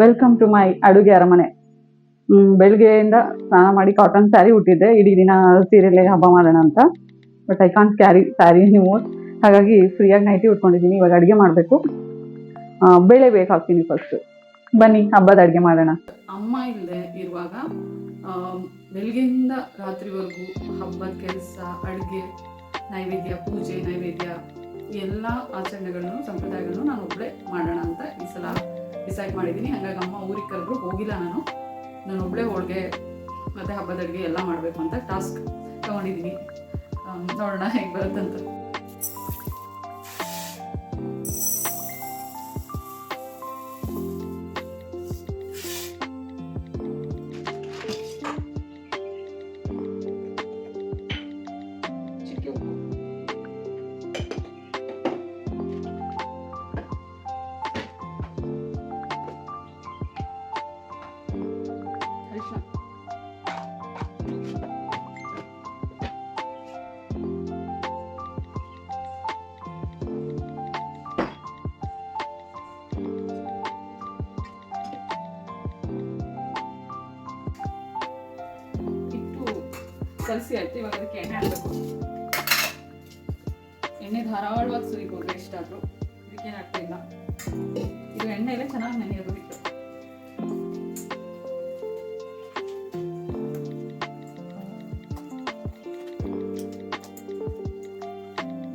Welcome to my ಅಡುಗೆ ಅರಮನೆ. ಬೆಳಗ್ಗೆಯಿಂದ ಸ್ನಾನ ಮಾಡಿ ಕಾಟನ್ ಸ್ಯಾರಿ ಉಟ್ಟಿದ್ದೆ. ಇಡೀ ದಿನ ಸೀರೆಲೆ ಹಬ್ಬ ಮಾಡೋಣ ಅಂತ. But I can't carry sari ನೀವು ಹಾಗಾಗಿ ಫ್ರೀಯಾಗಿ ನೈಟಿ ಉಟ್ಕೊಂಡಿದ್ದೀನಿ. ಇವಾಗ ಅಡುಗೆ ಮಾಡಬೇಕು. ಬೇಳೆ ಬೇಕಾಗ್ತೀನಿ ಫಸ್ಟ್ ಬನ್ನಿ, ಹಬ್ಬದ ಅಡುಗೆ ಮಾಡೋಣ. ಅಮ್ಮ ಇಲ್ಲದೆ ಇರುವಾಗ ಬೆಳಗ್ಗೆಯಿಂದ ರಾತ್ರಿವರೆಗೂ ಹಬ್ಬದ ಕೆಲಸ, ಅಡುಗೆ, ನೈವೇದ್ಯ, ಪೂಜೆ, ನೈವೇದ್ಯ, ಎಲ್ಲ ಆಚರಣೆಗಳನ್ನು, ಸಂಪ್ರದಾಯಗಳನ್ನು ನಾನು ಒಬ್ಬಳೇ ಮಾಡೋಣ ಅಂತ ಈ ಸಲ ಡಿಸೈಡ್ ಮಾಡಿದ್ದೀನಿ. ಹಾಗಾಗಿ ಅಮ್ಮ ಊರಿಗೆ ಕರೆದ್ರು ಹೋಗಿಲ್ಲ ನಾನು. ನಾನು ಒಬ್ಬಳೇ ಹೋಳಿಗೆ ಮತ್ತು ಹಬ್ಬದ ಅಡುಗೆ ಎಲ್ಲ ಮಾಡಬೇಕು ಅಂತ ಟಾಸ್ಕ್ ತೊಗೊಂಡಿದ್ದೀನಿ. ನೋಡೋಣ ಹೇಗೆ ಬರುತ್ತಂತ. ಕಲಸಿ ಆಯ್ತು ಇವಾಗ ಅದಕ್ಕೆ ಎಣ್ಣೆ ಹಾಕಬೇಕು. ಎಣ್ಣೆ ಧಾರಾಳವಾಗಿ ಸುರಿಬೋದು ಎಷ್ಟಾದರೂ. ಇದಕ್ಕೇನು ಆಗ್ತಾ ಇಲ್ಲ. ಇದು ಎಲ್ಲ ಚೆನ್ನಾಗಿ ನೆನೆಯೋದು ಬಿಟ್ಟು.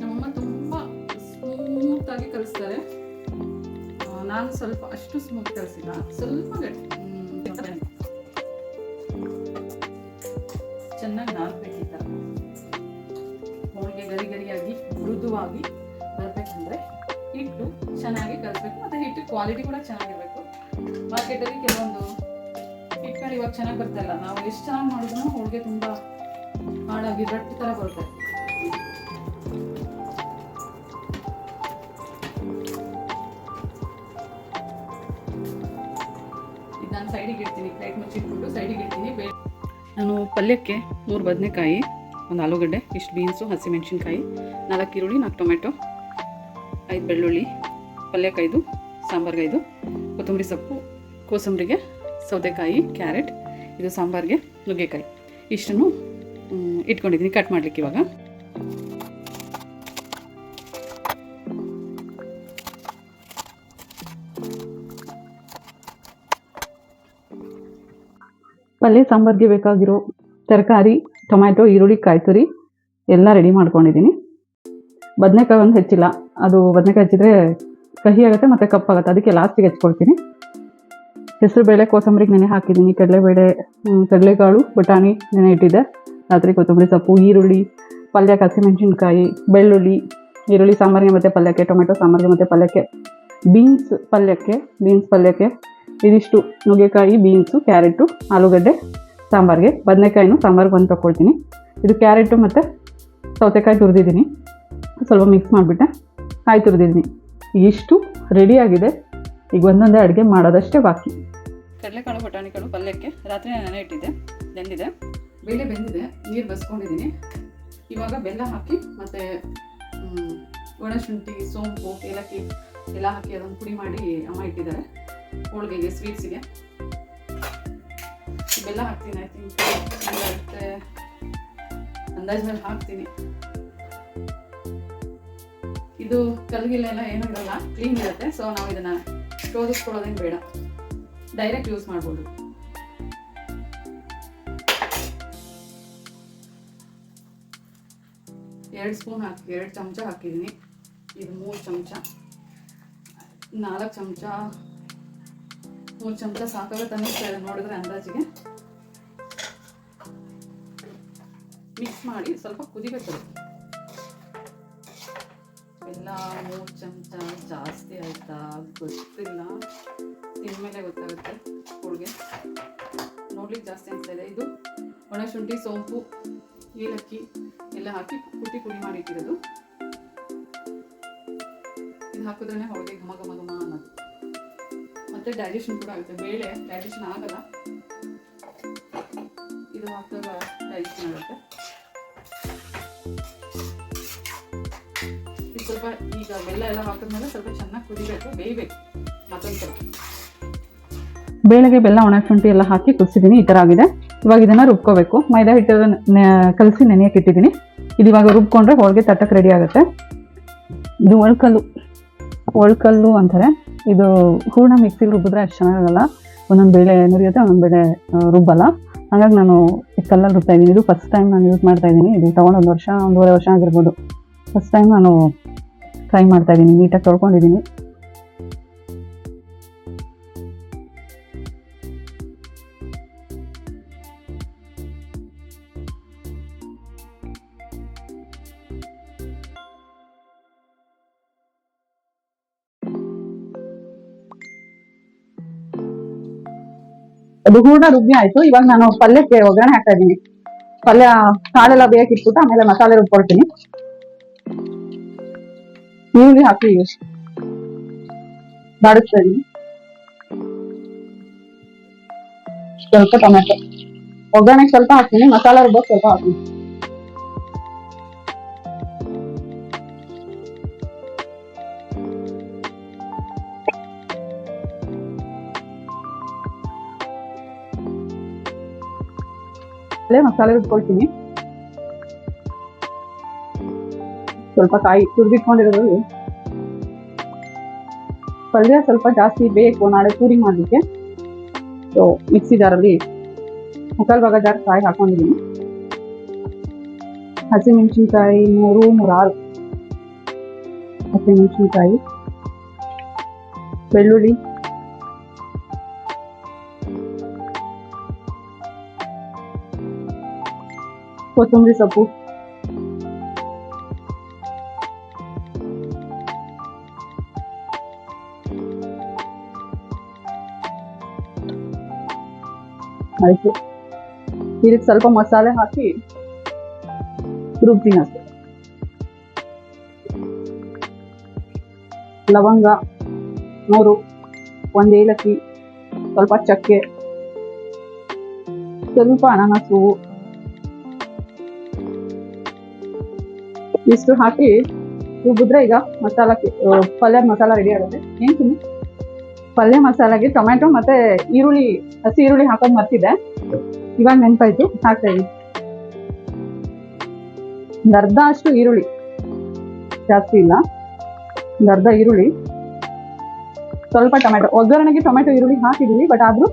ನಮ್ಮಮ್ಮ ತುಂಬ ಸ್ಮೂತ್ ಆಗಿ ಕಲಿಸ್ತಾರೆ. ನಾನು ಸ್ವಲ್ಪ ಅಷ್ಟು ಸ್ಮೂತ್ ಕಲಿಸಿಲ್ಲ, ಸ್ವಲ್ಪ ಗಟ್ಟಿ. ಥರ ಹೋಳಿಗೆ ಗರಿ ಗರಿಯಾಗಿ, ಮೃದುವಾಗಿ ಬರಬೇಕಂದ್ರೆ ಹಿಟ್ಟು ಚೆನ್ನಾಗಿ ಕಲಿಸ್ಬೇಕು, ಮತ್ತು ಹಿಟ್ಟು ಕ್ವಾಲಿಟಿ ಕೂಡ ಚೆನ್ನಾಗಿರಬೇಕು. ಮಾರ್ಕೆಟಲ್ಲಿ ಕೆಲವೊಂದು ಹಿಟ್ಟುಗಳು ಇವಾಗ ಚೆನ್ನಾಗಿ ಬರ್ತಾಯಿಲ್ಲ ನಾವು ಎಷ್ಟು ಚೆನ್ನಾಗಿ ಮಾಡಿದ್ರು ಹೋಳಿಗೆ ತುಂಬ ಹಾಳಾಗಿ ರಟ್ಟು ಥರ ಬರುತ್ತೆ. ಇದು ನಾನು ಸೈಡಿಗೆ ಇಡ್ತೀನಿ. ಪ್ಲೇಟ್ ಮುಚ್ಚಿಟ್ಬಿಟ್ಟು ಸೈಡಿಗೆ ಇಡ್ತೀನಿ. ಬೇ ನಾನು ಪಲ್ಯಕ್ಕೆ ಮೂರು ಬದನೆಕಾಯಿ, ಒಂದು ಆಲೂಗಡ್ಡೆ, ಇಷ್ಟು ಬೀನ್ಸು, ಹಸಿಮೆಣಸಿನ್ಕಾಯಿ, ನಾಲ್ಕು ಈರುಳ್ಳಿ, ನಾಲ್ಕು ಟೊಮೆಟೊ, ಐದು ಬೆಳ್ಳುಳ್ಳಿ ಪಲ್ಯಕ್ಕೈದು ಸಾಂಬಾರ್ಗೈದು ಕೊತ್ತಂಬರಿ ಸೊಪ್ಪು, ಕೋಸಂಬರಿಗೆ ಸೌತೆಕಾಯಿ, ಕ್ಯಾರೆಟ್, ಇದು ಸಾಂಬಾರಿಗೆ ನುಗ್ಗೆಕಾಯಿ. ಇಷ್ಟನ್ನು ಇಟ್ಕೊಂಡಿದ್ದೀನಿ ಕಟ್ ಮಾಡಲಿಕ್ಕೆ ಇವಾಗ. ಪಲ್ಯ ಸಾಂಬಾರ್ಗೆ ಬೇಕಾಗಿರೋ ತರಕಾರಿ, ಟೊಮ್ಯಾಟೊ, ಈರುಳ್ಳಿ ಕಾಯಿ ತುರಿ ಎಲ್ಲ ರೆಡಿ ಮಾಡ್ಕೊಂಡಿದ್ದೀನಿ. ಬದನೆಕಾಯಿ ಒಂದು ಹೆಚ್ಚಿಲ್ಲ. ಅದು ಬದನೆಕಾಯಿ ಹೆಚ್ಚಿದ್ರೆ ಕಹಿ ಆಗುತ್ತೆ ಮತ್ತು ಕಪ್ಪಾಗುತ್ತೆ ಅದಕ್ಕೆ ಲಾಸ್ಟಿಗೆ ಹೆಚ್ಕೊಳ್ತೀನಿ. ಹೆಸರುಬೇಳೆ ಕೋಸಂಬರಿಗೆ ನೆನೆ ಹಾಕಿದ್ದೀನಿ. ಕಡಲೆಬೇಳೆ ಕಡಲೆಕಾಳು, ಬಟಾಣಿ ನೆನೆ ಇಟ್ಟಿದ್ದೆ. ರಾತ್ರಿ ಕೊತ್ತಂಬರಿ ಸೊಪ್ಪು, ಈರುಳ್ಳಿ ಪಲ್ಯಕ್ಕೆ ಹಸಿಮೆಣಸಿನ್ಕಾಯಿ, ಬೆಳ್ಳುಳ್ಳಿ, ಈರುಳ್ಳಿ ಸಾಂಬಾರಿಗೆ ಮತ್ತು ಪಲ್ಯಕ್ಕೆ ಟೊಮೆಟೊ ಸಾಂಬಾರಿಗೆ ಮತ್ತು ಪಲ್ಯಕ್ಕೆ ಬೀನ್ಸ್ ಪಲ್ಯಕ್ಕೆ ಬೀನ್ಸ್ ಪಲ್ಯಕ್ಕೆ, ಇದಿಷ್ಟು ನುಗ್ಗೆಕಾಯಿ ಬೀನ್ಸು ಕ್ಯಾರೆಟು ಆಲೂಗಡ್ಡೆ. ಸಾಂಬಾರಿಗೆ. ಬದನೆಕಾಯಿನೂ ಸಾಂಬಾರಿಗೆ ಒಂದು ತೊಗೊಳ್ತೀನಿ ಇದು ಕ್ಯಾರೆಟು ಮತ್ತು ಸೌತೆಕಾಯಿ ತುರಿದಿದ್ದೀನಿ. ಸ್ವಲ್ಪ ಮಿಕ್ಸ್ ಮಾಡಿಬಿಟ್ಟೆ. ಕಾಯಿ ತುರಿದಿದ್ದೀನಿ. ಇಷ್ಟು ರೆಡಿಯಾಗಿದೆ ಈಗ ಒಂದೊಂದೇ ಅಡುಗೆ ಮಾಡೋದಷ್ಟೇ ಬಾಕಿ. ಕಡಲೆಕಾಳು ಬಟಾಣಿಕಾಳು ಪಲ್ಯಕ್ಕೆ ರಾತ್ರಿ ನೆನೆ ಇಟ್ಟಿದ್ದೆ. ಬೆಂದಿದೆ. ಬೇಳೆ ಬೆಂದಿದೆ. ನೀರು ಬಸ್ಕೊಂಡಿದ್ದೀನಿ. ಇವಾಗ ಬೆಲ್ಲ ಹಾಕಿ ಮತ್ತು ಒಣಶುಂಠಿ ಸೋಂಪು ಏಲಕ್ಕಿ ಎಲ್ಲ ಹಾಕಿ ಅದನ್ನು ಪುಡಿ ಮಾಡಿ ಅಮ್ಮ ಇಟ್ಟಿದ್ದಾರೆ. ಹೋಳಿಗೆಗೆ ಸ್ವೀಟ್ಸಿಗೆ ಬೆಲ್ಲ ಹಾಕ್ತೀನಿ ಐ ತಿಂಕ್ ಮತ್ತೆ, ಅಂದಾಜ್ ಮೇಲೆ ಹಾಕ್ತೀನಿ. ಇದು ಕಲ್ಗಿಲ್ಲೆಲ್ಲ ಏನೂ ಇರಲ್ಲ ಕ್ಲೀನ್ ಇರುತ್ತೆ ಸೊ ನಾವು ಇದನ್ನ ಶೋಧಿಸ್ಕೊಳ್ಳೋದೇನು ಬೇಡ. ಡೈರೆಕ್ಟ್ ಯೂಸ್ ಮಾಡ್ಬೋದು. ಎರಡು ಸ್ಪೂನ್ ಹಾಕಿ, ಎರಡು ಚಮಚ ಹಾಕಿದ್ದೀನಿ. ಇದು ಮೂರು ಚಮಚ. ನಾಲ್ಕು ಚಮಚ, ಮೂರು ಚಮಚ ಸಾಕಾಗುತ್ತೆ ನೋಡಿದ್ರೆ ಅಂದಾಜಿಗೆ. ಮಿಕ್ಸ್ ಮಾಡಿ ಸ್ವಲ್ಪ ಕುದಿಬೇಕು ಎಲ್ಲ ಮೂರು ಚಮಚ ಜಾಸ್ತಿ ಆಯ್ತಾ? ಗೊತ್ತಿಲ್ಲ. ತಿನ್ಮೇಲೆ ಗೊತ್ತಾಗುತ್ತೆ ಹೋಳಿಗೆ ನೋಡ್ಲಿಕ್ಕೆ ಜಾಸ್ತಿ ಅನಿಸ್ತಾ ಇದೆ. ಇದು ಒಣಶುಂಠಿ, ಸೋಂಪು, ಏಲಕ್ಕಿ ಎಲ್ಲ ಹಾಕಿ ಕುಟ್ಟಿ ಪುಡಿ ಮಾಡಿ ಇಟ್ಟಿರೋದು ಇದು ಹಾಕಿದ್ರೆ ಹೋಳಿಗೆ ಘಮ ಘಮ ಘಮ ಅನ್ನೋದು. ಮತ್ತೆ ಡೈಜೆಷನ್ ಕೂಡ ಆಗುತ್ತೆ. ಬೇಳೆ ಡೈಜೆಷನ್ ಆಗಲ್ಲ. ಇದು ಹಾಕಿದಾಗ ಡೈಜೆಷನ್ ಆಗುತ್ತೆ. ಸ್ವಲ್ಪ ಈಗ ಬೆಲ್ಲ ಎಲ್ಲ ಹಾಕಿದ್ಮೇಲೆ ಸ್ವಲ್ಪ ಚೆನ್ನಾಗಿ ಕುದಿಬೇಕು, ಬೇಯಬೇಕು. ಸ್ವಲ್ಪ ಬೇಳೆಗೆ ಬೆಲ್ಲ ಒಣ ಶುಂಠಿ ಎಲ್ಲ ಹಾಕಿ ಕುದಿಸಿದ್ದೀನಿ ಈ ಥರ ಆಗಿದೆ. ಇವಾಗ ಇದನ್ನು ರುಬ್ಕೋಬೇಕು. ಮೈದಾ ಹಿಟ್ಟು ಕಲಸಿ ನೆನೆಯಕ್ಕೆ ಇಟ್ಟಿದ್ದೀನಿ. ಇದು ಇವಾಗ ರುಬ್ಕೊಂಡ್ರೆ ಹೋಳಿಗೆ ತಟ್ಟಕ್ಕೆ ರೆಡಿ ಆಗುತ್ತೆ. ಇದು ಒಳ್ಕಲ್ಲು. ಒಳ್ಕಲ್ಲು ಅಂತಾರೆ. ಇದು ಹೂರ್ಣ ಮಿಕ್ಸಿಲಿ ರುಬ್ಬಿದ್ರೆ ಅಷ್ಟು ಚೆನ್ನಾಗಲ್ಲ. ಒಂದೊಂದು ಬೇಳೆ ನುರಿಯುತ್ತೆ, ಒಂದೊಂದು ಬೇಳೆ ರುಬ್ಬಲ್ಲ. ಹಾಗಾಗಿ ನಾನು ಈ ಕಲ್ಲಲ್ಲಿ ರುಬ್ತಾ ಇದ್ದೀನಿ. ಇದು ಫಸ್ಟ್ ಟೈಮ್ ನಾನು ಯೂಸ್ ಮಾಡ್ತಾ ಇದ್ದೀನಿ. ಇದು ತಗೊಂಡು ಒಂದು ವರ್ಷ, ಒಂದೂವರೆ ವರ್ಷ ಆಗಿರ್ಬೋದು. ಫಸ್ಟ್ ಟೈಮ್ ನಾನು ಟ್ರೈ ಮಾಡ್ತಾ ಇದ್ದೀನಿ ನೀಟಾಗಿ ತೊಳ್ಕೊಂಡಿದ್ದೀನಿ ಅದು ಹೂರ್ಣ ರುಬ್ಬಿ ಆಯ್ತು. ಇವಾಗ ನಾನು ಪಲ್ಯಕ್ಕೆ ಒಗ್ಗರಣೆ ಹಾಕ್ತಾ ಇದ್ದೀನಿ ಪಲ್ಯ ಕಾಳೆಲ್ಲ ಬೇಕಿಟ್ಬಿಟ್ಟು ಆಮೇಲೆ ಮಸಾಲೆ ರುಬ್ಕೊಳ್ತೀನಿ. ಈರುಳ್ಳಿ ಹಾಕಿ ಬಾಡಿಸ್ತಾ ಇದ್ದೀನಿ ಸ್ವಲ್ಪ ಟೊಮೆಟೊ. ಒಗ್ಗರಣೆಗೆ ಸ್ವಲ್ಪ ಹಾಕ್ತೀನಿ, ಮಸಾಲ ರುಬ್ಬಕ್ಕೆ ಸ್ವಲ್ಪ ಹಾಕ್ತೀನಿ. ಮಸಾಲೆ ರುಬ್ಕೊಳ್ತೀನಿ. ಸ್ವಲ್ಪ ಕಾಯಿ ತುರಿದಿಟ್ಕೊಂಡಿರೋದು. ಪಲ್ಯ ಸ್ವಲ್ಪ ಜಾಸ್ತಿ ಬೇಕು, ನಾಳೆ ಪೂರಿ ಮಾಡಲಿಕ್ಕೆ. ಸೊ ಮಿಕ್ಸಿ ಜಾರಲ್ಲಿ ಮುಕ್ಕಾಲು ಭಾಗ ಜಾರ್ ಕಾಯಿ ಹಾಕೊಂಡಿದ್ದೀನಿ. ಹಸಿಮೆಣಸಿನ್ಕಾಯಿ ಮೂರು, ಮೂರಾರು. ಹಸಿಮೆಣಸಿನ್ಕಾಯಿ. ಬೆಳ್ಳುಳ್ಳಿ. ಕೊತ್ತಂಬರಿ ಸೊಪ್ಪು. ಆಯ್ತು. ಇದಕ್ಕೆ ಸ್ವಲ್ಪ ಮಸಾಲೆ ಹಾಕಿ ರುಬ್ತೀನಿ ಅಷ್ಟೆ. ಲವಂಗ ಮೂರು ಒಂದು ಏಲಕ್ಕಿ, ಸ್ವಲ್ಪ ಚಕ್ಕೆ, ಸ್ವಲ್ಪ ಅನಾನಸ್. ಹೂವು ಇಷ್ಟು ಹಾಕಿ ರುಬ್ಬಿದ್ರೆ ಈಗ ಮಸಾಲಕ್ಕೆ ಪಲ್ಯದ ಪಲ್ಯ ಮಸಾಲ ರೆಡಿ ಆಗುತ್ತೆ. ಏನು ತಿನ್ನು? ಪಲ್ಯ ಮಸಾಲಾಗೆ ಟೊಮ್ಯಾಟೊ ಮತ್ತೆ ಈರುಳ್ಳಿ, ಹಸಿ ಈರುಳ್ಳಿ ಹಾಕೋದು ಮರ್ತಿದೆ ಇವಾಗ ನೆನಪಾಯ್ತು, ಹಾಕ್ತಾ ಇದ್ದೀನಿ ಅರ್ಧ ಅಷ್ಟು ಈರುಳ್ಳಿ. ಜಾಸ್ತಿ ಇಲ್ಲ. ಅರ್ಧ ಈರುಳ್ಳಿ. ಸ್ವಲ್ಪ ಟೊಮೆಟೊ ಒಗ್ಗರಣೆಗೆ ಟೊಮೆಟೊ ಈರುಳ್ಳಿ ಹಾಕಿದೀವಿ, ಬಟ್ ಆದ್ರೂ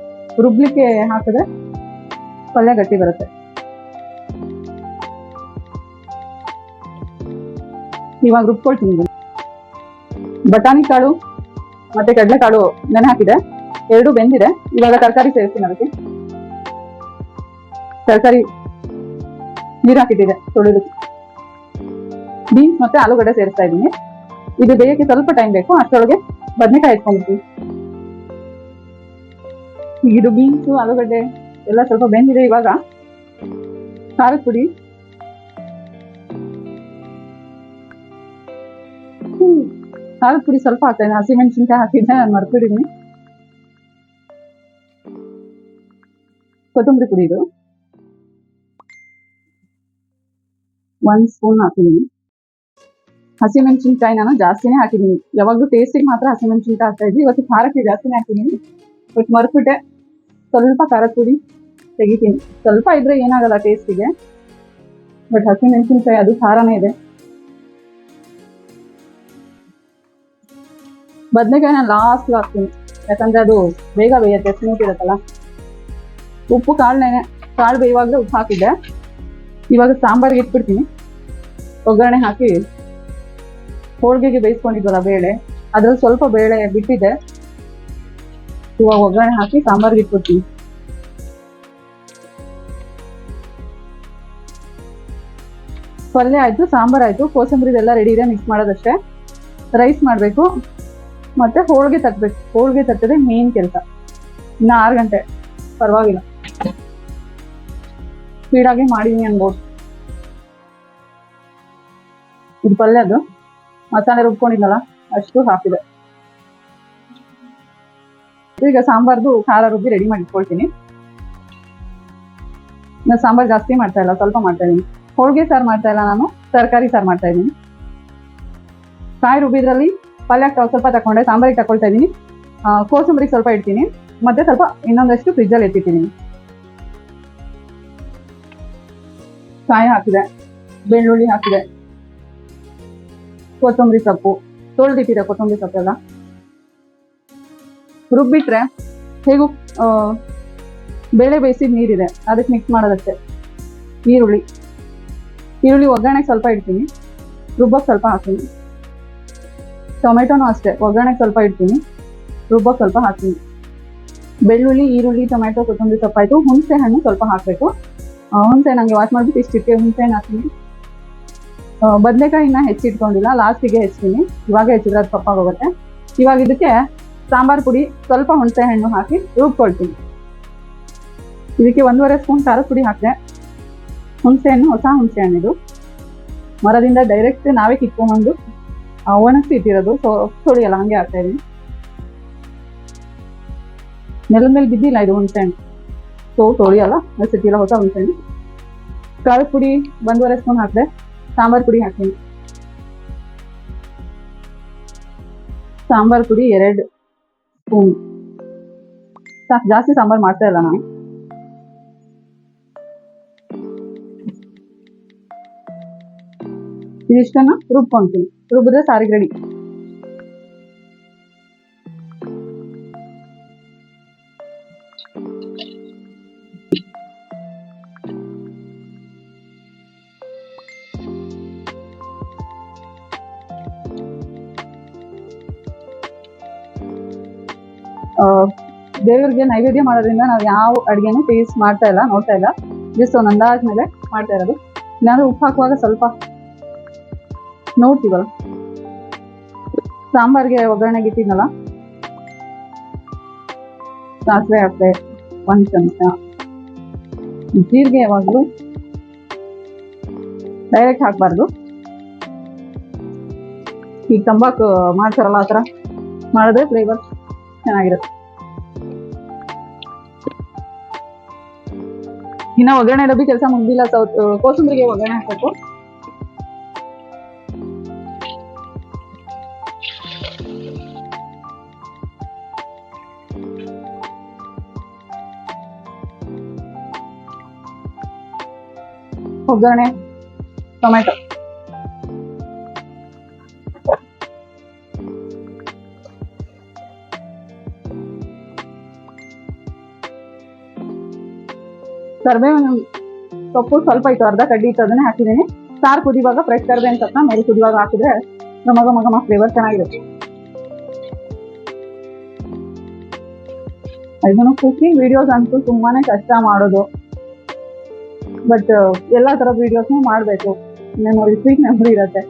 ರುಬ್ಲಿಕ್ಕೆ ಹಾಕಿದ್ರೆ ಪಲ್ಯ ಗಟ್ಟಿ ಬರುತ್ತೆ. ಇವಾಗ ರುಬ್ಕೊಳ್ತೀನಿ. ಬಟಾಣಿ ಕಾಳು. ಮತ್ತೆ ಕಡಲೆಕಾಳು ನೆನೆ ಹಾಕಿದೆ. ಎರಡು ಬೆಂದಿದೆ. ಇವಾಗ ತರಕಾರಿ ಸೇರಿಸ್ತೀನಿ ಅದಕ್ಕೆ. ತರಕಾರಿ ನೀರು ಹಾಕಿಟ್ಟಿದೆ ತೊಳೆದು ಬೀನ್ಸ್ ಮತ್ತೆ ಆಲೂಗಡ್ಡೆ ಸೇರಿಸ್ತಾ ಇದ್ದೀನಿ. ಇದು ಬೇಯಕ್ಕೆ ಸ್ವಲ್ಪ ಟೈಮ್ ಬೇಕು. ಅಷ್ಟರೊಳಗೆ ಬದನೆಕಾಯಿ ಇಟ್ಕೊಂಡಿರ್ತೀವಿ ಇದು ಬೀನ್ಸು, ಆಲೂಗಡ್ಡೆ ಎಲ್ಲ ಸ್ವಲ್ಪ ಬೆಂದಿದೆ ಇವಾಗ. ಖಾರದ ಪುಡಿ. ಖಾರದ ಪುಡಿ ಸ್ವಲ್ಪ ಹಾಕ್ತೇನೆ. ಹಸಿಮೆಣಸಿನ್ಕಾಯಿ ಹಾಕಿದ್ದೆ ನಾನು ಮರ್ತಿದ್ದೀನಿ ಕೊತ್ತಂಬರಿ ಪುಡಿ ಇದು. ಒಂದ್ ಸ್ಪೂನ್ ಹಾಕಿದ್ದೀನಿ. ಹಸಿಮೆಣಸಿನ್ಕಾಯಿ ನಾನು ಜಾಸ್ತಿನೇ ಹಾಕಿದ್ದೀನಿ. ಯಾವಾಗಲೂ ಟೇಸ್ಟಿಗೆ ಮಾತ್ರ ಹಸಿಮೆಣಸಿನ್ಕಾಯಿ ಹಾಕ್ತಾ ಇದ್ವಿ. ಇವತ್ತು ಖಾರಕ್ಕೆ ಜಾಸ್ತಿನೇ ಹಾಕಿದ್ದೀನಿ. ಬಟ್ ಮರ್ಬಿಟ್ಟೆ ಸ್ವಲ್ಪ ಖಾರದ ಪುಡಿ ತೆಗಿತೀನಿ. ಸ್ವಲ್ಪ ಇದ್ರೆ ಏನಾಗಲ್ಲ ಟೇಸ್ಟಿಗೆ ಬಟ್ ಹಸಿಮೆಣಸಿನ್ಕಾಯಿ ಅದು ಖಾರನೇ ಇದೆ. ಬದನೆಕಾಯಿ ನಾನು ಲಾಸ್ಟ್ ಹಾಕ್ತೀನಿ. ಯಾಕಂದ್ರೆ ಅದು ಬೇಗ ಬೇಯುತ್ತೆ ಸ್ಮೂತ್ ಇರುತ್ತಲ್ಲ. ಉಪ್ಪು ಕಾಳನೆ ಕಾಳು ಬೇಯುವಾಗಲೇ ಉಪ್ಪು ಹಾಕಿದ್ದೆ. ಇವಾಗ ಸಾಂಬಾರಿಗೆ ಇಟ್ಬಿಡ್ತೀನಿ. ಒಗ್ಗರಣೆ ಹಾಕಿ ಹೋಳಿಗೆಗೆ ಬೇಯಿಸ್ಕೊಂಡಿದ್ವಲ್ಲ ಬೇಳೆ, ಅದ್ರಲ್ಲಿ ಸ್ವಲ್ಪ ಬೇಳೆ ಬಿಟ್ಟಿದೆ. ಇವಾಗ ಒಗ್ಗರಣೆ ಹಾಕಿ ಸಾಂಬಾರಿಗೆ ಇಟ್ಬಿಡ್ತೀನಿ. ಪಲ್ಯ ಆಯಿತು, ಸಾಂಬಾರ್ ಆಯ್ತು, ಕೋಸಂಬರಿದೆಲ್ಲ ರೆಡಿ ಇದೆ ಮಿಕ್ಸ್ ಮಾಡೋದಷ್ಟೇ. ರೈಸ್ ಮಾಡಬೇಕು. ಮತ್ತೆ ಹೋಳಿಗೆ ತಟ್ಟಬೇಕು ಹೋಳಿಗೆ ತಟ್ಟದೆ ಮೇನ್ ಕೆಲಸ. ಇನ್ನು ಆರು ಗಂಟೆ. ಪರವಾಗಿಲ್ಲ. ಸ್ಪೀಡಾಗಿ ಮಾಡಿದೀನಿ ಅನ್ಬೋದು. ಇದು ಪಲ್ಯದು ಮಸಾಲೆ ರುಬ್ಕೊಂಡಿದ್ನಲ್ಲ, ಅಷ್ಟು ಹಾಕಿದೆ. ಈಗ ಸಾಂಬಾರ್ದು ಖಾರ ರುಬ್ಬಿ ರೆಡಿ ಮಾಡಿ ಇಟ್ಕೊಳ್ತೀನಿ ನಾನು ಸಾಂಬಾರ್ ಜಾಸ್ತಿ ಮಾಡ್ತಾ ಇಲ್ಲ, ಸ್ವಲ್ಪ ಮಾಡ್ತಾ ಇದ್ದೀನಿ ಹೋಳಿಗೆ ಸಾರು ಮಾಡ್ತಾ ಇಲ್ಲ ನಾನು, ತರಕಾರಿ ಸಾರು ಮಾಡ್ತಾ ಇದ್ದೀನಿ ಕಾಯಿ ರುಬ್ಬಿದ್ರಲ್ಲಿ ಪಲ್ಯಕ್ಕೆ ಸ್ವಲ್ಪ ತಕೊಂಡೆ, ಸಾಂಬಾರಿಗೆ ತಗೊಳ್ತಾ ಇದ್ದೀನಿ. ಕೋಸಂಬರಿಗೆ ಸ್ವಲ್ಪ ಇಡ್ತೀನಿ. ಮತ್ತೆ ಸ್ವಲ್ಪ ಇನ್ನೊಂದಷ್ಟು ಫ್ರಿಜ್ಜಲ್ಲಿ ಎತ್ತಿಟ್ಟಿದ್ದೀನಿ ಕಾಯಿ ಹಾಕಿದೆ, ಬೆಳ್ಳುಳ್ಳಿ ಹಾಕಿದೆ, ಕೊತ್ತಂಬರಿ ಸೊಪ್ಪು. ತೊಳೆದಿಟ್ಟಿದೆ ಕೊತ್ತಂಬರಿ ಸೊಪ್ಪೆಲ್ಲ ರುಬ್ಬಿಟ್ರೆ ಹೇಗೂ ಬೇಳೆ ಬೇಯಿಸಿದ ನೀರಿದೆ. ಅದಕ್ಕೆ ಮಿಕ್ಸ್ ಮಾಡೋದಕ್ಕೆ ಈರುಳ್ಳಿ. ಈರುಳ್ಳಿ ಒಗ್ಗರಣೆಗೆ ಸ್ವಲ್ಪ ಇಡ್ತೀನಿ. ರುಬ್ಬಕ್ಕೆ ಸ್ವಲ್ಪ ಹಾಕ್ತೀನಿ. ಟೊಮೆಟೊನೂ ಅಷ್ಟೇ. ಒಗ್ಗರಣೆಗೆ ಸ್ವಲ್ಪ ಇಡ್ತೀನಿ. ರುಬ್ಬಕ್ಕೆ ಸ್ವಲ್ಪ ಹಾಕ್ತೀನಿ. ಬೆಳ್ಳುಳ್ಳಿ, ಈರುಳ್ಳಿ, ಟೊಮೆಟೊ, ಕೊತ್ತಂಬರಿ ಸೊಪ್ಪು ಆಯಿತು ಹುಣಸೆ ಹಣ್ಣು ಸ್ವಲ್ಪ ಹಾಕಬೇಕು. ಹುಣಸೆ ನನಗೆ ವಾಶ್ ಮಾಡಿಬಿಟ್ಟು ಇಷ್ಟಿಟ್ಟೆ ಹುಣಸೆ ಹಣ್ಣು ಹಾಕ್ತೀನಿ. ಬದನೆಕಾಯಿನ ಹೆಚ್ಚಿಟ್ಕೊಂಡಿಲ್ಲ ಲಾಸ್ಟಿಗೆ ಹೆಚ್ಚಿನಿ ಇವಾಗ ಹೆಚ್ಚಿದ್ರೆ ಅದು ಕಪ್ಪಾಗೋಗುತ್ತೆ ಇವಾಗ ಇದಕ್ಕೆ ಸಾಂಬಾರ್ ಪುಡಿ, ಸ್ವಲ್ಪ ಹುಣಸೆ ಹಣ್ಣು ಹಾಕಿ ರುಬ್ಕೊಳ್ತೀನಿ. ಇದಕ್ಕೆ ಒಂದೂವರೆ ಸ್ಪೂನ್ ಖಾರದ ಪುಡಿ ಹಾಕಿದೆ. ಹುಣಸೆ ಹಣ್ಣು, ಹೊಸ ಹುಣಸೆ ಇದು. ಮರದಿಂದ ಡೈರೆಕ್ಟ್ ನಾವೇ ಕಿತ್ಕೊಂಡ್ಬಂದು ಒಣಗಿಸಿ ಇಟ್ಟಿರೋದು. ಸೊ ತೊಳಿಯಲ್ಲ ಹಂಗೆ ಹಾಕ್ತಾ ಇದ್ದೀನಿ. ನೆಲದ ಮೇಲೆ ಬಿದ್ದಿಲ್ಲ ಇದು ಹುಣಸೆ ಹಣ್ಣು ಸೊ ತೊಳಿಯಲ್ಲ ಸಿಟ್ಟಿಲ್ಲ ಹೊಸ ಹುಣಸೆ ಹಣ್ಣು ಖಾರದ ಪುಡಿ ಒಂದೂವರೆ ಸ್ಪೂನ್ ಹಾಕಿದೆ. ಸಾಂಬಾರ್ ಪುಡಿ ಹಾಕ್ತೀನಿ. ಸಾಂಬಾರ್ ಪುಡಿ ಎರಡು ಸ್ಪೂನ್. ಜಾಸ್ತಿ ಸಾಂಬಾರ್ ಮಾಡ್ತಾ ಇಲ್ಲ ನಾನು. ಇದಿಷ್ಟನ್ನ ರುಬ್ಕೊಂತೀನಿ ರುಬ್ಬಿದ್ರೆ ಸಾರಿಗೆ ರೆಡಿ ದೇವ್ರಿಗೆ ನೈವೇದ್ಯ ಮಾಡೋದ್ರಿಂದ ನಾವು ಯಾವ ಅಡುಗೆನೂ ಟೇಸ್ಟ್ ಮಾಡ್ತಾ ಇಲ್ಲ, ನೋಡ್ತಾ ಇಲ್ಲ. ಜಸ್ಟ್ ಒಂದು ಅಂದಾಜ್ ಮೇಲೆ ಮಾಡ್ತಾ ಇರೋದು. ನಾನು ಉಪ್ಪು ಹಾಕುವಾಗ ಸ್ವಲ್ಪ ನೋಡ್ತೀವಲ್ಲ? ಸಾಂಬಾರ್ಗೆ ಒಗ್ಗರಣೆಗೆ ಇಟ್ಟಿದ್ನಲ್ಲ ಸಾಸಿವೆ ಹಾಕ್ತೆ ಒಂದು ಚಮಚ ಜೀರಿಗೆ ಯಾವಾಗ್ಲೂ ಡೈರೆಕ್ಟ್ ಹಾಕ್ಬಾರ್ದು. ಈಗ ತಂಬಾಕು ಮಾಡ್ತಾರಲ್ಲ ಆತರ ಮಾಡಿದ್ರೆ ಫ್ಲೇವರ್ ಚೆನ್ನಾಗಿರುತ್ತೆ. ಇನ್ನ ಒಗ್ಗರಣೆ ಡಬ್ಬಿ ಕೆಲಸ ಮುಗ್ದಿಲ್ಲ, ಸೌತ್ ಕೋಸಂಬರಿಗೆ ಒಗ್ಗರಣೆ ಹಾಕ್ಬೇಕು. ಒಗ್ಗರಣೆ ಟೊಮೆಟೊ ಕರ್ಬೇವಿನ ಸೊಪ್ಪು ಸ್ವಲ್ಪ ಇತ್ತು, ಅರ್ಧ ಕಡ್ಡಿ ಇತ್ತು, ಅದನ್ನೇ ಹಾಕಿದ್ದೀನಿ. ಸಾರು ಕುದಿವಾಗ ಫ್ರೆಶ್ ಕರ್ಬೇವಿನ ಅಂತ ಮೇಲೆ ಕುದಿವಾಗ ಹಾಕಿದ್ರೆ ಘಮ ಘಮ ಫ್ಲೇವರ್ ಚೆನ್ನಾಗಿರುತ್ತೆ. ಇದನ್ನು ಕುಕಿಂಗ್ ವಿಡಿಯೋಸ್ ಅಂತೂ ತುಂಬಾನೇ ಕಷ್ಟ ಮಾಡೋದು. ಬಟ್ ಎಲ್ಲ ಥರ ವಿಡಿಯೋಸ್ ಮಾಡಬೇಕು. ಮೆಮೊರಿ ಸ್ವೀಟ್ ಮೆಮೊರಿ ಇರುತ್ತೆ.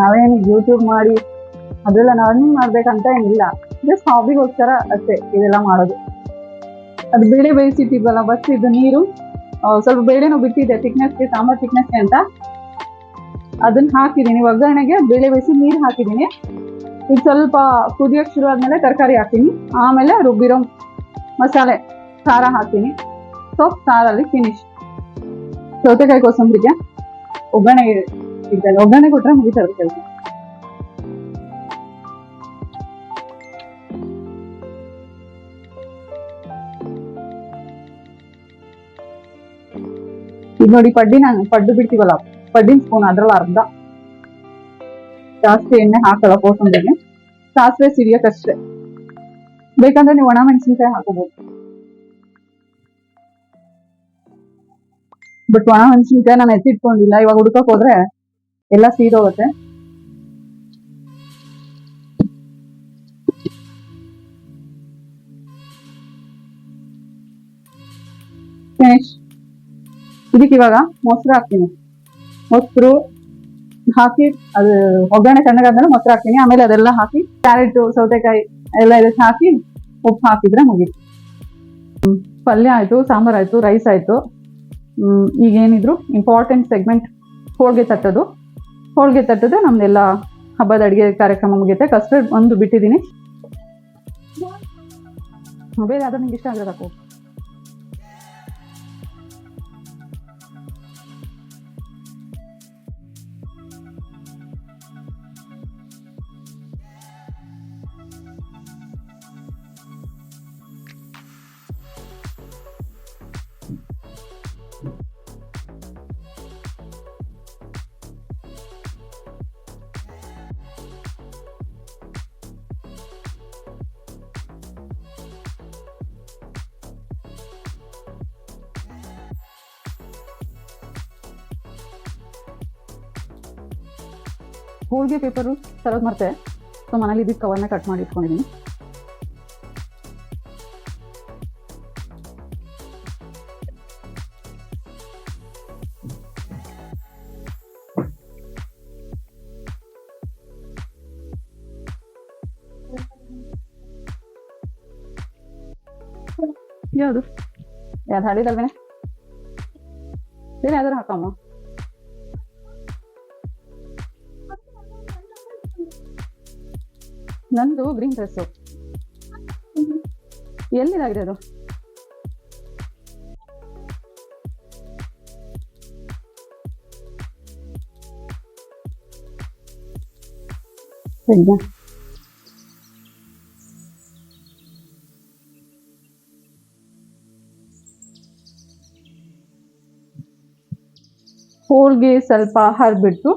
ನಾವೇನು ಯೂಟ್ಯೂಬ್ ಮಾಡಿ ಅದೆಲ್ಲ ಅರ್ನಿಂಗ್ ಮಾಡ್ಬೇಕಂತ ಏನಿಲ್ಲ. ಜಸ್ಟ್ ಹಾಬಿಗೋಸ್ಕರ ಅಷ್ಟೇ ಇದೆಲ್ಲ ಮಾಡೋದು. ಅದು ಬೇಳೆ ಬೇಯಿಸಿಟ್ಟಿದ್ವಲ್ಲ ಬಸ್ ಇದು ನೀರು ಸ್ವಲ್ಪ ಬೇಳೆನೂ ಬಿಟ್ಟಿದೆ ಥಿಕ್ನೆಸ್ಗೆ ಸಾಂಬಾರ್ ಥಿಕ್ನೆಸ್ಗೆ ಅಂತ. ಅದನ್ನ ಹಾಕಿದ್ದೀನಿ. ಒಗ್ಗರಣೆಗೆ ಬೇಳೆ ಬೇಯಿಸಿ ನೀರು ಹಾಕಿದ್ದೀನಿ. ಇದು ಸ್ವಲ್ಪ ಕುದಿಯೋಕೆ ಶುರು ಆದ್ಮೇಲೆ ತರಕಾರಿ ಹಾಕ್ತೀನಿ. ಆಮೇಲೆ ರುಬ್ಬಿರೋ ಮಸಾಲೆ, ಖಾರ ಹಾಕ್ತೀನಿ. ಸೊ ಸಾರಲ್ಲಿ ಫಿನಿಶ್ ಸೌತೆಕಾಯಿ ಕೋಸಂಬರಿಗೆ ಒಗ್ಗರಣೆ ಇದ್ದಲ್ಲ, ಒಗ್ಗರಣೆ ಕೊಟ್ರೆ ಮುಗಿತಾರೆ ಕೆಲಸ? ಈಗ ನೋಡಿ ಪಡ್ಡಿನ ಪಡ್ಡು ಬಿಡ್ತೀವಲ್ಲ, ಪಡ್ಡಿನ ಸ್ಪೂನ್ ಅದ್ರಲ್ಲ ಅರ್ಧ. ಜಾಸ್ತಿ ಎಣ್ಣೆ ಹಾಕಲ್ಲ ಕೋಸಂಬರಿಗೆ. ಸಾಸಿವೆ ಸಿಡಿಯಕ್ಕಷ್ಟೇ ಬೇಕಂದ್ರೆ ನೀವು ಒಣ ಮೆಣಸಿನ್ಕಾಯಿ ಹಾಕೋಬಹುದು ಬಟ್ ಒಣ ಮೆಣಸಿನ್ಕಾಯಿ ನಾನು ಎತ್ತಿಟ್ಕೊಂಡಿಲ್ಲ. ಇವಾಗ ಹುಡ್ಕಕ್ ಹೋದ್ರೆ ಎಲ್ಲ ಸೀದೋಗುತ್ತೆ. ಫಿನಿಶ್ ಇದಕ್ಕೆ ಇವಾಗ ಮೊಸರು ಹಾಕ್ತೀನಿ. ಮೊಸರು ಹಾಕಿ ಅದು ಒಗ್ಗರಣೆ ತಣ್ಣಗಾದ್ಮೇಲೆ ಮೊಸರು ಹಾಕ್ತೀನಿ. ಆಮೇಲೆ ಅದೆಲ್ಲ ಹಾಕಿ ಕ್ಯಾರೆಟ್, ಸೌತೆಕಾಯಿ ಎಲ್ಲ ಇದಕ್ಕೆ ಹಾಕಿ ಉಪ್ಪು ಹಾಕಿದ್ರೆ ಮುಗಿತು. ಪಲ್ಯ ಆಯ್ತು, ಸಾಂಬಾರ್ ಆಯ್ತು ರೈಸ್ ಆಯ್ತು. ಈಗ ಏನಿದ್ರು ಇಂಪಾರ್ಟೆಂಟ್ ಸೆಗ್ಮೆಂಟ್ ಹೋಳಿಗೆ ತಟ್ಟೋದು. ಹೋಳಿಗೆ ತಟ್ಟದೆ ನಮ್ದೆಲ್ಲ ಹಬ್ಬದ ಅಡುಗೆ ಕಾರ್ಯಕ್ರಮ ಮುಗಿಯುತ್ತೆ. ಕಸ್ಟರ್ಡ್ ಒಂದು ಬಿಟ್ಟಿದ್ದೀನಿ. ಮೊಬೈಲ್ ಆದ್ರೆ ನಿಮ್ಗೆ ಇಷ್ಟ ಆಗಿರೋದಕ್ಕೂ ಹೋಳಿಗೆ ಪೇಪರು ತರೋದು ಮತ್ತೆ ಸೊ ಮನೇಲಿ ಇದ್ದಿದ್ದು ಕವರ್ನ ಕಟ್ ಮಾಡಿ ಇಟ್ಕೊಂಡಿದ್ದೀನಿ ಯಾವುದು ಯಾವ್ದು ಹಳಿದಲ್ವೇನೆ ಬೇರೆ ಯಾವ್ದಾರು ಹಾಕಮ್ಮ ನಂದು ಗ್ರೀನ್ ಡ್ರೆಸ್ಸು ಎಲ್ಲಿದಾಗಿದೆ ಅದು? ಹೋಳ್ಗೆ ಸ್ವಲ್ಪ ಹರಿಬಿಟ್ಟು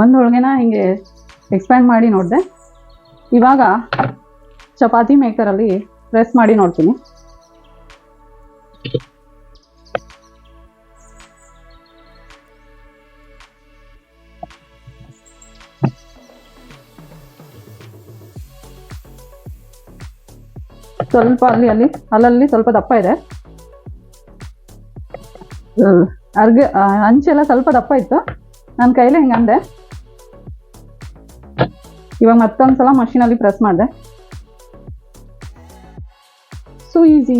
ಒಂದು ಹೋಳಿಗೆನ ಹಿಂಗೆ ಎಕ್ಸ್ಪ್ಯಾಂಡ್ ಮಾಡಿ ನೋಡಿದೆ. ಇವಾಗ ಚಪಾತಿ ಮೇಕರಲ್ಲಿ ಪ್ರೆಸ್ ಮಾಡಿ ನೋಡ್ತೀನಿ. ಸ್ವಲ್ಪ ಅಲ್ಲಿ ಅಲ್ಲಿ, ಅಲ್ಲಲ್ಲಿ ಸ್ವಲ್ಪ ದಪ್ಪ ಇದೆ. ಅರ್ಗ ಅಂಚೆಲ್ಲ ಸ್ವಲ್ಪ ದಪ್ಪ ಇತ್ತು. ನನ್ನ ಕೈಲಿ ಹಿಂಗೆ ಅಂದೆ. ಇವಾಗ ಮತ್ತೊಂದ್ಸಲ ಮಷೀನಲ್ಲಿ ಪ್ರೆಸ್ ಮಾಡಿದೆ. ಸೊ ಈಸಿ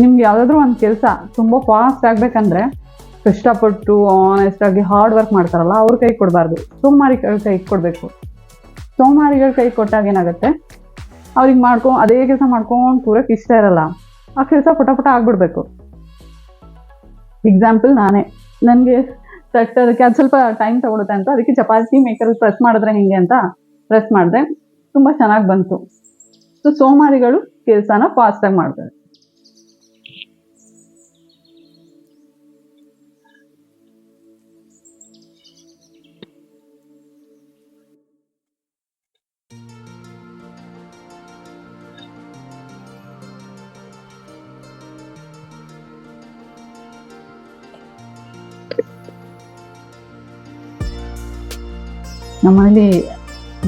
ನಿಮ್ಗೆ ಯಾವುದಾದ್ರೂ ಒಂದು ಕೆಲಸ ತುಂಬ ಫಾಸ್ಟ್ ಆಗ್ಬೇಕಂದ್ರೆ ಕಷ್ಟಪಟ್ಟು ಆನೆಸ್ಟ್ ಆಗಿ ಹಾರ್ಡ್ ವರ್ಕ್ ಮಾಡ್ತಾರಲ್ಲ, ಅವ್ರ ಕೈ ಕೊಡಬಾರ್ದು. ಸೋಮಾರಿಗಳ ಕೈ ಕೊಡಬೇಕು. ಸೋಮಾರಿಗಳ ಕೈ ಕೊಟ್ಟಾಗ ಏನಾಗುತ್ತೆ? ಅವ್ರಿಗೆ ಮಾಡ್ಕೊ, ಅದೇ ಕೆಲಸ ಮಾಡ್ಕೊಂಡು ಪೂರಕ್ಕೆ ಇಷ್ಟ ಇರಲ್ಲ. ಆ ಕೆಲಸ ಪುಟ ಪುಟ ಆಗ್ಬಿಡ್ಬೇಕು. ಎಕ್ಸಾಂಪಲ್ ನಾನೇ. ನನಗೆ ತಟ್ಟೋದಕ್ಕೆ ಅದು ಸ್ವಲ್ಪ ಟೈಮ್ ತಗೊಳುತ್ತೆ ಅಂತ. ಅದಕ್ಕೆ ಚಪಾತಿ ಮೇಕರಲ್ಲಿ ಪ್ರೆಸ್ ಮಾಡಿದ್ರೆ ಹಿಂಗೆ ಅಂತ ಪ್ರೆಸ್ ಮಾಡಿದೆ. ತುಂಬ ಚೆನ್ನಾಗಿ ಬಂತು. ಸೊ ಸೋಮಾರಿಗಳು ಕೆಲಸನ ಫಾಸ್ಟಾಗಿ ಮಾಡ್ತಾರೆ. ನಮ್ಮನೇಲಿ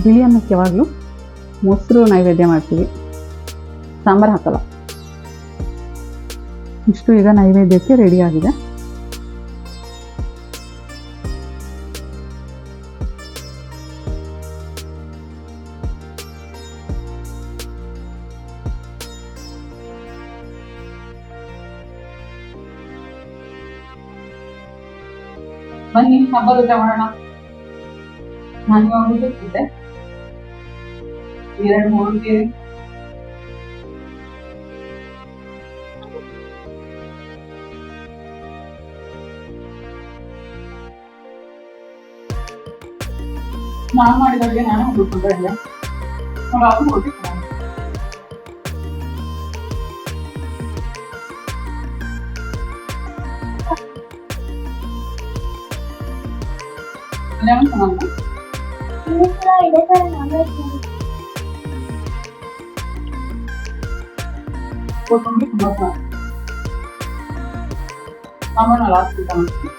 ಬಿಳಿ ಅನ್ನಕ್ಕೆ ಮೊಸರು ನೈವೇದ್ಯ ಮಾಡ್ತೀವಿ. ಸಾಂಬಾರು ಹಾಕಲ್ಲ. ಇಷ್ಟು ಈಗ ನೈವೇದ್ಯಕ್ಕೆ ರೆಡಿ ಆಗಿದೆ. ಬನ್ನಿ ಹಬ್ಬದ ಊಟ ಮಾಡೋಣ ನಾನು ಇವಾಗ ಊಟಕ್ಕಿದ್ದೆ ಎರಡು ಹೋಳಿಗೆ ನಾನು ಮಾಡಿದ ಅಡುಗೆ ನಾನೇ ಹುಡುಕೊಂಡ್ರೆ ಇಲ್ಲ ಅವ್ರು ಅದು ಹೋಗಿತ್ತು ಲೆಮನ್ ಚೆನ್ನಾಗಿದೆ ಕೊತ್ತಂಬರಿ ತುಂಬ ಚೆನ್ನಾಗಿದೆ ಆಮೇಲೆ ಲಾಸ್ಟ್ ಊಟ ಮಾಡ್ತೀನಿ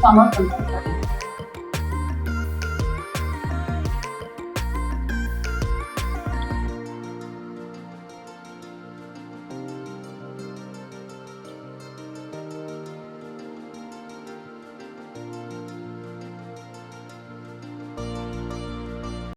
ಸಾಂಬಾರು ತಂದು